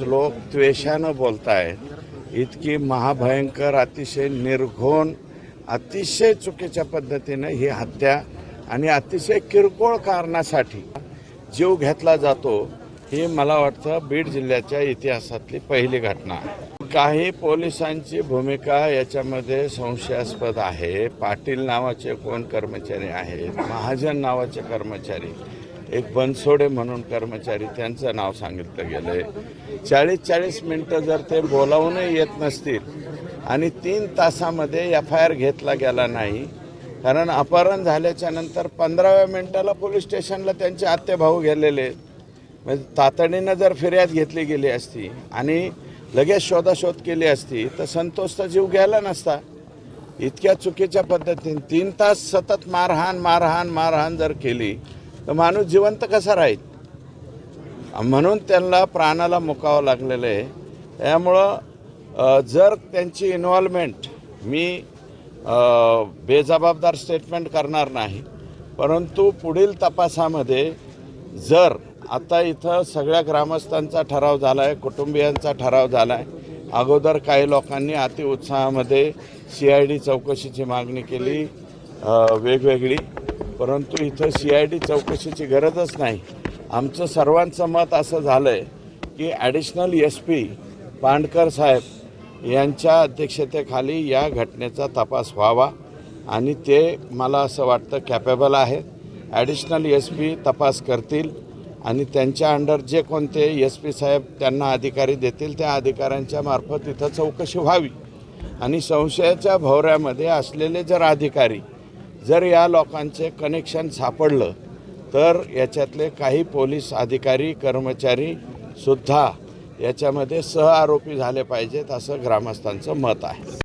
लोक द्वेषानं बोलतायत. इतकी महाभयंकर अतिशय निर्घोण अतिशय चुकीच्या पद्धतीनं ही हत्या आणि अतिशय किरकोळ कारणासाठी जीव घेतला जातो ही मला वाटतं बीड जिल्ह्याच्या इतिहासातली पहिली घटना. आहे काही पोलिसांची भूमिका याच्यामध्ये संशयास्पद आहे. पाटील नावाचे कोण कर्मचारी आहेत? महाजन नावाचे कर्मचारी. एक बनसोडे म्हणून कर्मचारी त्यांचं नाव सांगितलं गेलं आहे चाळीस चाळीस मिनटं जर ते बोलावूनही येत नसतील आणि तीन तासामध्ये एफ आय आर घेतला गेला नाही कारण अपहरण झाल्याच्यानंतर पंधराव्या मिनटाला पोलीस स्टेशनला त्यांचे आत्ते भाऊ गेलेले आहेत. म्हणजे तातडीनं जर फिर्याद घेतली गेली असती आणि लगेच शोधाशोध केली असती तर संतोषचा जीव घ्यायला नसता इतक्या चुकीच्या पद्धतीने तीन तास सतत मारहाण मारहाण मारहाण जर केली तर माणूस जिवंत कसा राहील? म्हणून त्यांना प्राणाला मुकावं लागलेलं आहे. त्यामुळं जर त्यांची इन्व्हॉल्वमेंट मी बेजबाबदार स्टेटमेंट करणार नाही परंतु पुढील तपासामध्ये जर आता इथं सगळ्या ग्रामस्थांचा ठराव झाला आहे कुटुंबियांचा ठराव झाला आहे अगोदर काही लोकांनी अतिउत्साहामध्ये सी आय डी चौकशीची मागणी केली वेगवेगळी. परंतु इथं सी आय डी चौकशीची गरजच नाही. आमचं सर्वांचं मत असं झालं आहे की ॲडिशनल एस पी पांडकर साहेब यांच्या अध्यक्षतेखाली या घटनेचा तपास व्हावा आणि ते मला असं वाटतं कॅपेबल आहेत. ॲडिशनल एस पी तपास करतील आणि त्यांच्या अंडर जे कोणते एस पी साहेब त्यांना अधिकारी देतील त्या अधिकाऱ्यांच्या मार्फत इथं चौकशी व्हावी. आणि संशयाच्या भोवऱ्यामध्ये असलेले जर अधिकारी जर या लोकांचे कनेक्शन सापडलं तर याच्यातले काही पोलीस अधिकारी कर्मचारी सुद्धा याच्यामध्ये सहआरोपी झाले पाहिजेत असं ग्रामस्थांचं मत आहे.